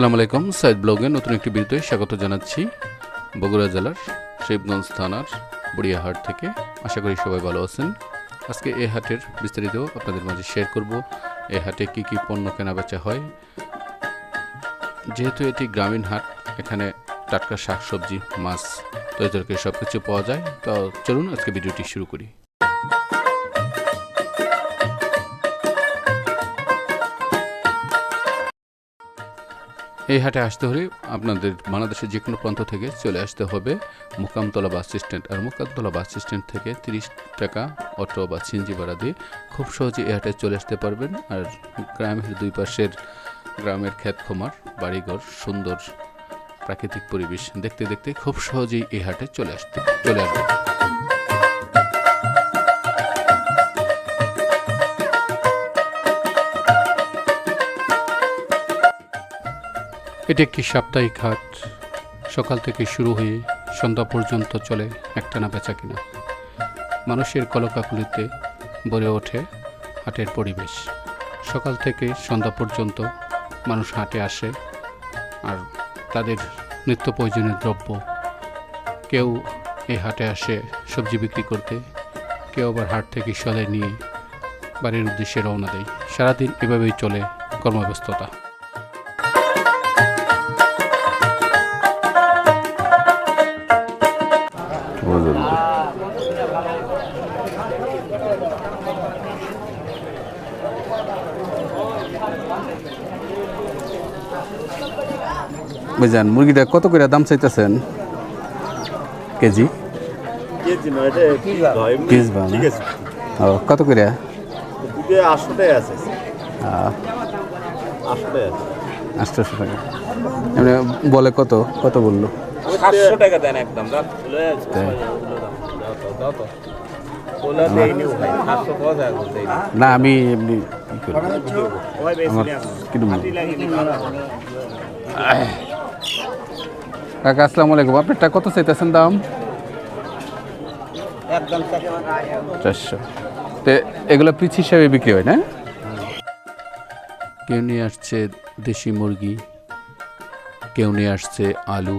আসসালামু আলাইকুম, সাইদ ব্লগে নতুন একটি ভিডিওতে স্বাগত জানাচ্ছি। বগুড়া জেলার শিবগঞ্জ থানার বুড়িয়াহাট থেকে। আশা করি সবাই ভালো আছেন। আজকে এ হাটের বিস্তারিত আপনাদের মাঝে শেয়ার করব। এই হাটে কি কি পণ্য কেনা বেচা হয়। যেহেতু এটি গ্রামীণ হাট, এখানে টাটকা শাকসবজি, মাছ তরকারি সব কিছু পাওয়া যায়, তো চলুন আজকে ভিডিওটি শুরু করি। এই হাটে আসতে হলে আপনাদের বাংলাদেশের যে কোনো প্রান্ত থেকে চলে আসতে হবে। মুকামতলা বাস স্ট্যান্ড আর মুকামতলা বাস স্ট্যান্ড থেকে তিরিশ টাকা অটো বা সিনজি ভাড়া দিয়ে খুব সহজে এই হাটে চলে আসতে পারবেন। আর গ্রামের দুই পাশের গ্রামের খমার বাড়িঘর, সুন্দর প্রাকৃতিক পরিবেশ দেখতে দেখতে খুব সহজেই এই হাটে চলে আসতে, চলে আসবে। এটি একটি সাপ্তাহিক হাট। সকাল থেকে শুরু হয়ে সন্ধ্যা পর্যন্ত চলে একটানা বেচা কিনা মানুষের কলকাকুলিতে ভরে ওঠে হাটের পরিবেশ। সকাল থেকে সন্ধ্যা পর্যন্ত মানুষ হাটে আসে আর তাদের নিত্য প্রয়োজনীয় দ্রব্য। কেউ এই হাটে আসে সবজি বিক্রি করতে, কেউ আবার হাট থেকে সলে নিয়ে বাড়ির উদ্দেশ্যে রওনা দেয়। সারাদিন এভাবেই চলে কর্মব্যস্ততা। বুঝলেন মুরগিটা কত করে দাম চাইতেছেন? কেজি? পিস ও কত করে? আটশোটাই আছে। আটশোশো টাকা এমনি বলে কত? কত বলল? সাতশো টাকা দেন একদম। না আমি এমনি আমার নেই কাকা আসসালামু আলাইকুম। আপনারটা কত চাইতেছেন দাম? একদম চারশো। তো এগুলো পিস হিসাবে বিক্রি হয় না? কেউ নিয়ে আসছে দেশি মুরগি কেউ নিয়ে আসছে আলু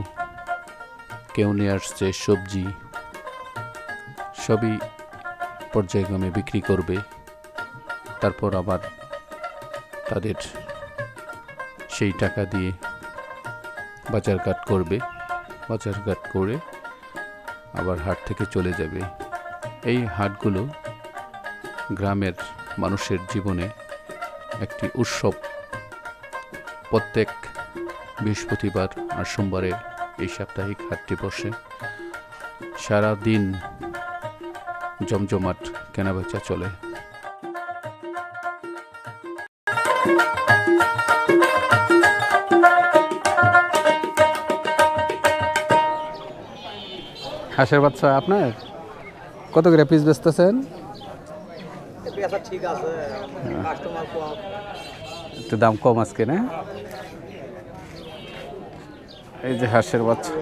কেউ নিয়ে আসছে সবজি সবই পর্যায়ক্রমে বিক্রি করবে। তারপর আবার তাদের সেই টাকা দিয়ে বাজারঘাট করবে বাজারঘাট করে আবার হাট থেকে চলে যাবে। এই হাটগুলো গ্রামের মানুষের জীবনে একটি উৎসব। প্রত্যেক বৃহস্পতিবার আর সোমবারে এই সাপ্তাহিক হাটটি বসে। সারা দিন জমজমাট কেনাবেচা চলে। হাঁসের বাচ্চা আপনার? কত করে পিস বেচতেছেন? একটু দাম কম আজকে, না? এই যে হাঁসের বাচ্চা।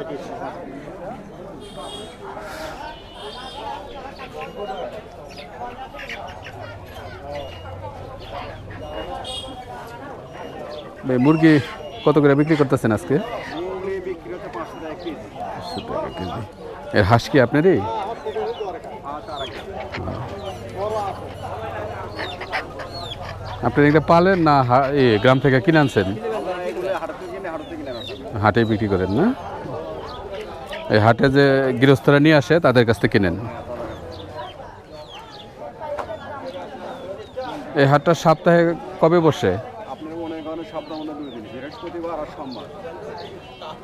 মুরগি কত করে বিক্রি করতেছেন আজকে মুরগি বিক্রি হতে পাঁচশো টাকা কেজি পাঁচশো টাকা কেজি এর হাঁস কি আপনারই? আপনি এটা পালেন না এ গ্রাম থেকে কিনে আনছেন? হাটে বিক্রি করেন না? এই হাটে যে গৃহস্থরা নিয়ে আসে তাদের কাছ থেকে কিনেন। এই হাটটা সপ্তাহে কবে বসে?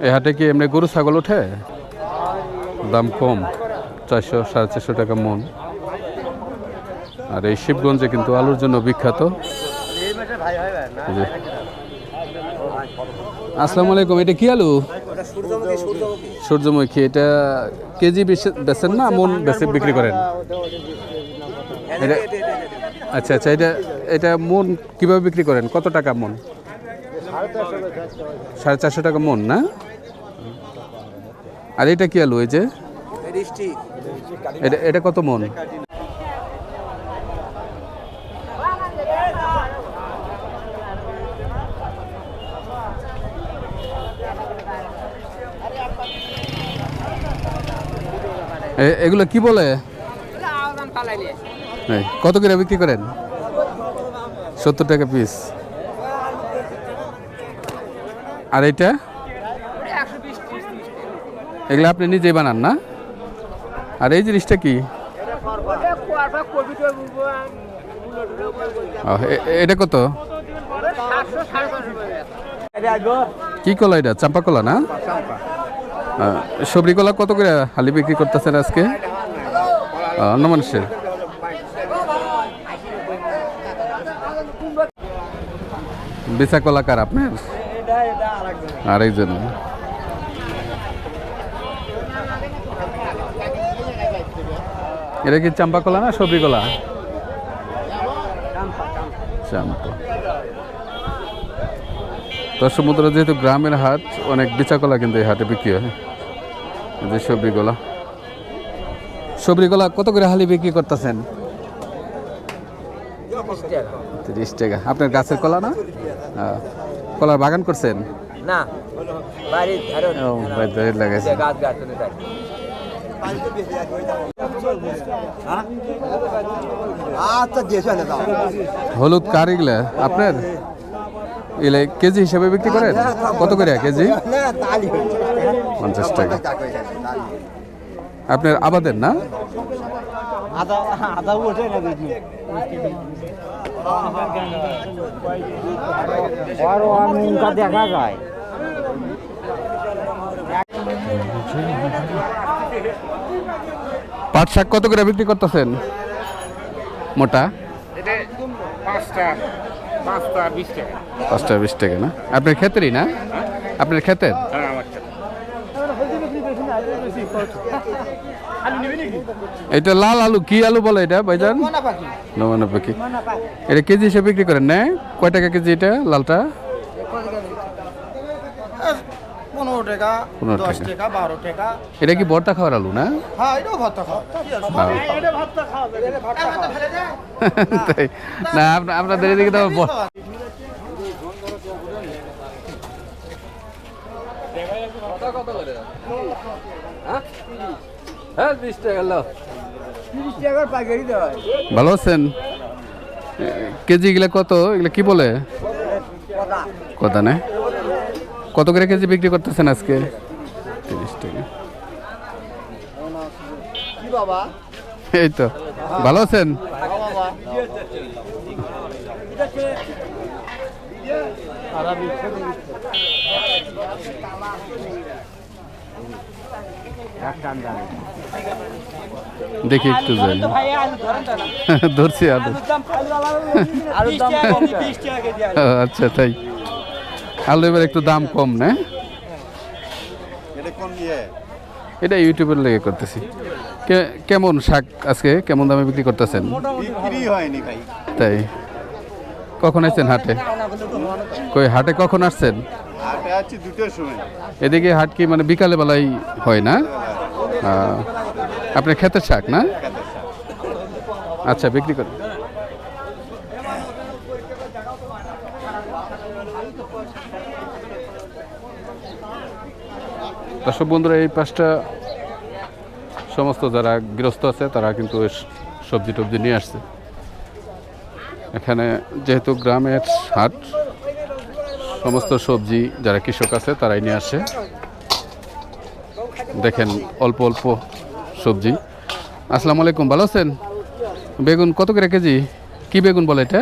এই হাটে কি এমনি গরু ছাগল ওঠে? দাম কম, চারশো, সাড়ে চারশো টাকা মন। আর এই শিবগঞ্জে কিন্তু আলুর জন্য বিখ্যাত। আসসালামু আলাইকুম, এটা কি আলু? সূর্যমুখী, এটা কেজি বেচে- বেচেন না, মন বেচে বিক্রি করেন? এটা আচ্ছা আচ্ছা এটা এটা মন কীভাবে বিক্রি করেন? কত টাকা মন? সাড়ে চারশো টাকা মন, না? আর এটা কি আলু এই যে? এটা এটা কত মন? এগুলো কি বলে? কত করে বিক্রি করেন? সত্তর টাকা পিস আর এটা এগুলো আপনি নিজেই বানান না? আর এই জিনিসটা কি? এটা কত? কি কলা এটা? চাম্পা কলা না? সবরি কলা কত করে হালি বিক্রি করতেছেন আজকে? অন্য মানুষের? বেচা কলা কার আপনার? আরেকজন। এটা কি চাম্পা কলা না সবরি কলা? চাম্পা। তো সমুদ্র যেহেতু গ্রামের হাট অনেক বেচা কলা কিন্তু এই হাটে বিক্রি হয়। যে সবরি কলা। সবরি কলা কত করে হালি বিক্রি করতেছেন? তিরিশ টাকা। আপনার গাছের কলা না? হ্যাঁ। কলার বাগান করছেন? না লাগাইছে হলুদ কার এগুলা? আপনার? কেজি হিসাবে বিক্রি করেন? কত করে কেজি? পঞ্চাশ টাকা। আপনার আবাদের না? দেখা যায় পাট শাক কত করে বিক্রি করতেছেন? মোটা? পাঁচটা পাঁচটা বিশ টাকা। পাঁচটা বিশ টাকা না? আপনার ক্ষেতেরই না? আপনার ক্ষেতের? হ্যাঁ এটা লাল আলু কি আলু বলে এটা ভাইজান? নমানা পাখি। এটা কেজি হিসেবে বিক্রি করেন না? কয় টাকা কেজি এটা লালটা? পনেরো টাকা দশ টাকা। বারো টাকা। এটা কি বর্তা খাওয়ার আলু না? হ্যাঁ এটাও ভর্তা খাওয়া। হ্যাঁ। তাই। না আপনাদের এদিকে তো দেওয়া ভালো আছেন? কেজি এগুলা কত? এগুলা কি বলে? কথা না? কত করে কেজি বিক্রি করতেছেন আজকে? তিরিশ টাকা। এই তো। ভালো আছেন? দেখি একটু যাই। ধরছি আলু আচ্ছা তাই। আলু এবার একটু দাম কম না? এটা ইয়ে? ইউটিউবের লেগে করতেছি। কেমন শাক আজকে? কেমন দামে বিক্রি করতেছেন? তাই। কখন আসছেন হাটে? কই হাটে কখন আসছেন? এদিকে হাট কি মানে বিকালে বেলায় হয় না? আহ, আপনার ক্ষেতের শাক না? আচ্ছা বিক্রি করেন। দর্শক বন্ধুরা, এই পাশটা সমস্ত যারা গৃহস্থ আছে, তারা কিন্তু সবজি টবজি নিয়ে আসছে। এখানে যেহেতু গ্রামের হাট, সমস্ত সবজি যারা কৃষক আছে, তারাই নিয়ে আসে। দেখেন অল্প অল্প সবজি। আসসালামু আলাইকুম, ভালো আছেন? বেগুন কত করে কেজি? কি বেগুন বলে এটা?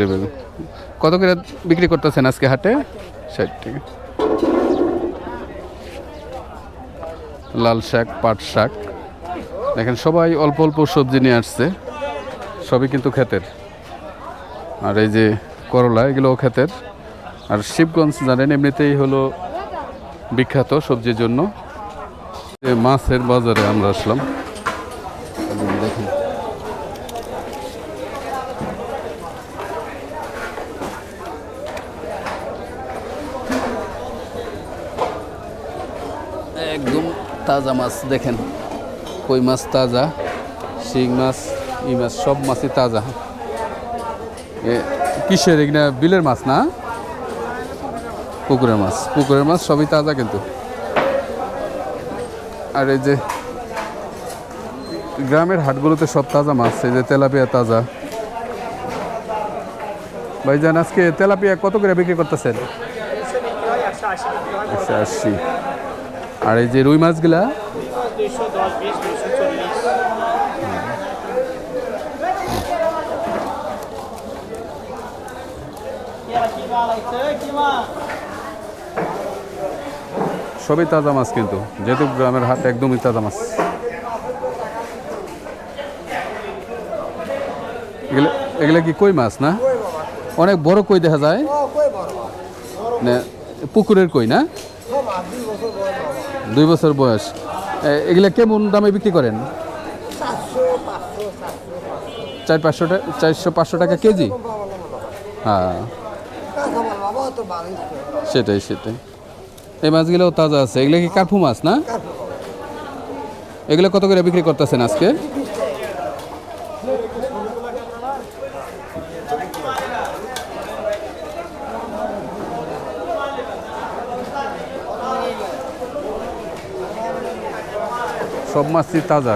বেগুন। কত করে বিক্রি করতেছেন আজকে হাটে? ষাট লাল শাক, পাট শাক। দেখেন, সবাই অল্প অল্প সবজি নিয়ে আসছে। সবই কিন্তু ক্ষেতের। আর এই যে করলা, এগুলোও ক্ষেতের। আর শিবগঞ্জ জানেন, এমনিতেই হলো বিখ্যাত সবজির জন্য। মাছের বাজারে আমরা আসলাম দেখুন একদম তাজা মাছ দেখেন। কই মাছ তাজা? শিং মাছ ই মাছ সব মাছই তাজা। এ, কিসের? এগুলা বিলের মাছ না? পুকুরের মাছ। পুকুরের মাছ সবই তাজা কিন্তু। আর এই যে গ্রামের হাটগুলোতে সব তাজা মাছ এই যে তেলাপিয়া তাজা। ভাইজান আজকে তেলাপিয়া কত করে বিক্রি করতেছেন? একশো আশি। আর এই যে রুই মাছগুলা? সবই তাজা মাছ কিন্তু যেহেতু গ্রামের হাট একদমই তাজা মাছ। এগুলো এগুলো কি কই মাছ না? অনেক বড় কই দেখা যায়? না পুকুরের কই না? দুই বছর বয়স। এগুলা কেমন দামে বিক্রি করেন? চার পাঁচশো টাকা চারশো পাঁচশো টাকা কেজি? হ্যাঁ। সেটাই সেটাই। এই মাছগুলো তাজা আছে। এগুলো কি কার্পু মাছ না? এগুলো কত করে বিক্রি করতেছেন আজকে? সব মাছই তাজা।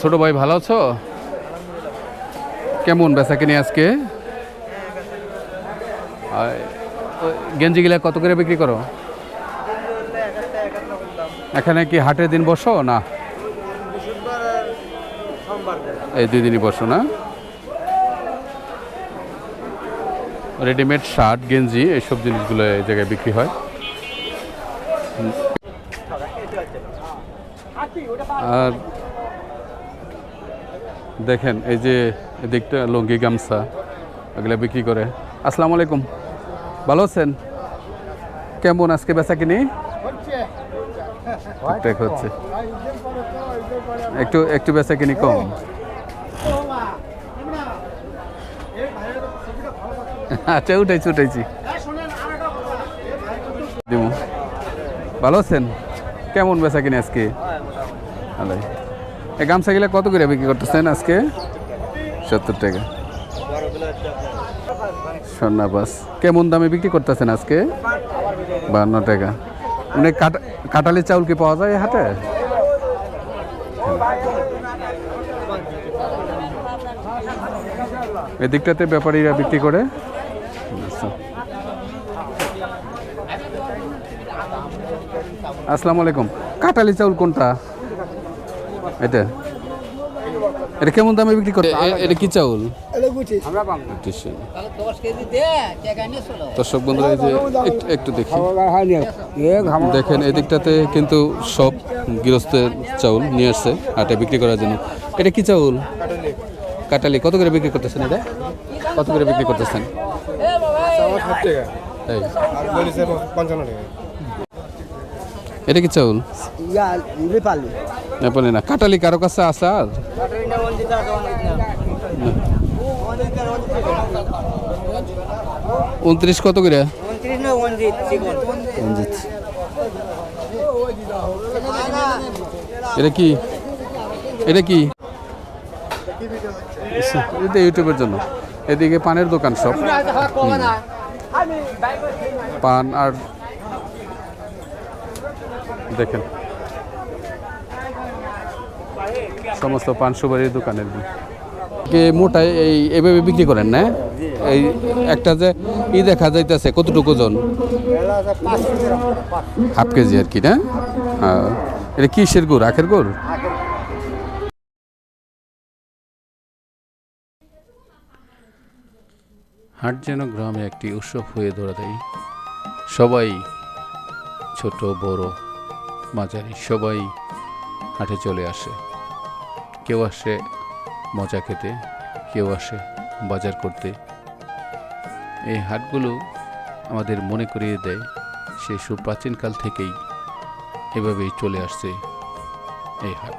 ছোট ভাই, ভালো আছো? কেমন বেচা কিনে আজকে? গেঞ্জিগুলা কত করে বিক্রি করো? এখানে কি হাটের দিন বসো, না? এই দুই দিনই বসো, না? রেডিমেড শার্ট গেঞ্জি, এইসব জিনিসগুলো এই জায়গায় বিক্রি হয়। আর দেখেন, এই যে এদিকটা লঙ্গি গামছা, এগুলো বিক্রি করে। আসসালামু আলাইকুম। ভালো আছেন? কেমন? আজকে বেচা কিনি? ঠিকঠাক হচ্ছে। একটু একটু বেচা কিনি কম। আচ্ছা উঠাইছি উঠাইছি। ভালো আছেন? কেমন বেচা কিনি আজকে? ভালো এই গামছাগুলো কত করে বিক্রি করতেছেন আজকে? সত্তর টাকা। স্বর্ণাবাস। কেমন দামে বিক্রি করতেছেন আজকে? বান্ন টাকা। মানে কাটা কাটালি চাউল কি পাওয়া যায় হাতে এদিকটাতে ব্যাপারীরা বিক্রি করে। আসসালামু আলাইকুম কাটালি চাউল কোনটা এটা এটা কেমন দামে বিক্রি করতে এটা কি চাউল। দর্শক বন্ধুরা এই যে একটু- একটু দেখি। দেখেন এদিকটাতে কিন্তু সব গৃহস্থের চাউল নিয়ে আসছে হাটে বিক্রি করার জন্য। এটা কি চাউল? কাটালি। কত করে বিক্রি করতেছেন এটা? কত করে বিক্রি করতেছেন? এটা কি চাউল? নেপালি। না। কাটালি কারও কাছে আছে আর? উনত্রিশ কত করে? এটা কি? এটা কি? এটা ইউটিউবের জন্য। এদিকে পানের দোকান সব। পান আর দেখেন। সমস্ত পান সুপারির দোকানের কে মোটাই এই এভাবে বিক্রি করেন না? এই একটা যে ই দেখা যাইতেছে কতটুকু ওজন? হাফ কেজি আর কি না? হ্যাঁ। এটা কিসের গুড়? আখের গুড়? হাট যেন গ্রামে একটি উৎসব হয়ে ধরা দেয় সবাই ছোট বড় মাঝারি সবাই হাটে চলে আসে। কেউ আসে মজা খেতে, কেউ আসে বাজার করতে। এই হাটগুলো আমাদের মনে করিয়ে দেয় সেই সুপ্রাচীনকাল থেকেই এভাবেই চলে আসছে এই হাট।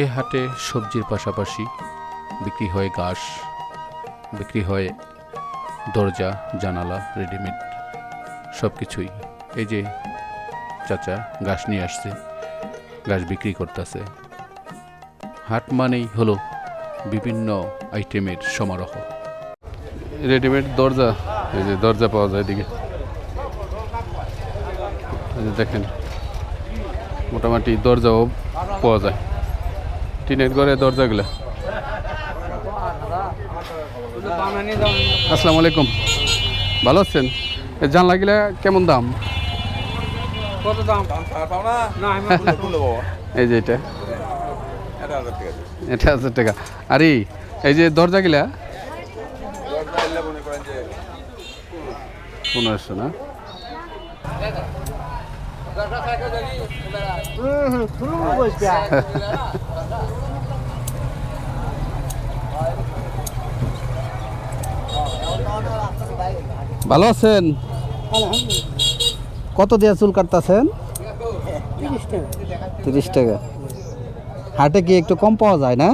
এই হাটে সবজির পাশাপাশি বিক্রি হয় ঘাস, বিক্রি হয় দরজা, জানালা, রেডিমেড সব কিছুই এই যে চাচা ঘাস নিয়ে আসছে, ঘাস বিক্রি করতেছে। হাট মানেই হলো বিভিন্ন আইটেমের সমারোহ। রেডিমেড দরজা এই যে দরজা পাওয়া যায় এদিকে। দেখেন মোটামুটি দরজাও পাওয়া যায়। টিনের ঘরে দরজাগুলো। আসসালামু আলাইকুম। ভালো আছেন? এ জানলাগুলা কেমন দাম? কত দাম? এই যে এটা। এটা হাজার টাকা। আর এই যে দরজাগুলা পনেরোশো না? ভালো আছেন? কত দিয়ে চুল কাটতেছেন? তিরিশ টাকা। হাটে কি একটু কম পাওয়া যায় না?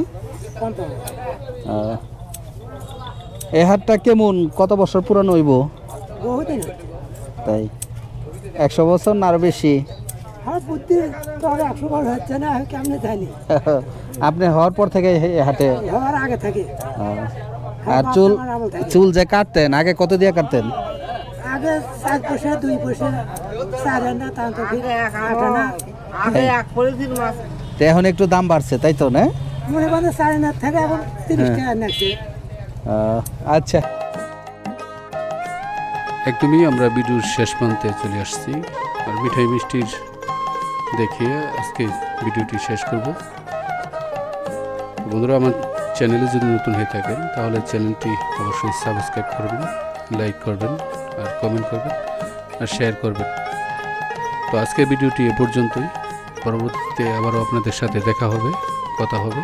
এই হাটটা কেমন? কত বছর পুরানো হইব? তাই। একশো বছর না আরও বেশি? আপনি হওয়ার পর থেকে হাটে? হওয়ার আগে থেকে আর চুল চুল যে কাটতেন আগে কত দিয়ে কাটতেন? আগে চার পয়সা দুই পয়সা চার আনা তার তো ফির আট আনা। তো এখন একটু দাম বাড়ছে তাই তো না? মনে করে চার আনা থেকে এখন তিরিশ টাকা নাকছে আচ্ছা। একদমই আমরা ভিডিওর শেষ প্রান্তে চলে আসছি। আর মিঠাই মিষ্টির দেখিয়ে আজকে ভিডিওটি শেষ করব। বন্ধুরা আমার চ্যানেলে যদি নতুন হয়ে থাকেন তাহলে চ্যানেলটি অবশ্যই সাবস্ক্রাইব করবেন লাইক করবেন আর কমেন্ট করবেন আর শেয়ার করবেন। তো আজকের ভিডিওটি এ পর্যন্তই। পরবর্তীতে আবারও আপনাদের সাথে দেখা হবে, কথা হবে।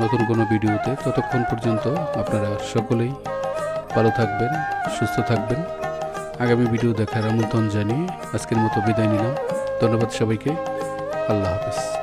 নতুন কোনো ভিডিওতে ততক্ষণ পর্যন্ত আপনারা সকলেই ভালো থাকবেন, সুস্থ থাকবেন। আগামী ভিডিও দেখার আমন্ত্রণ জানিয়ে আজকের মতো বিদায় নিলাম। ধন্যবাদ সবাইকে। আল্লাহ হাফেজ।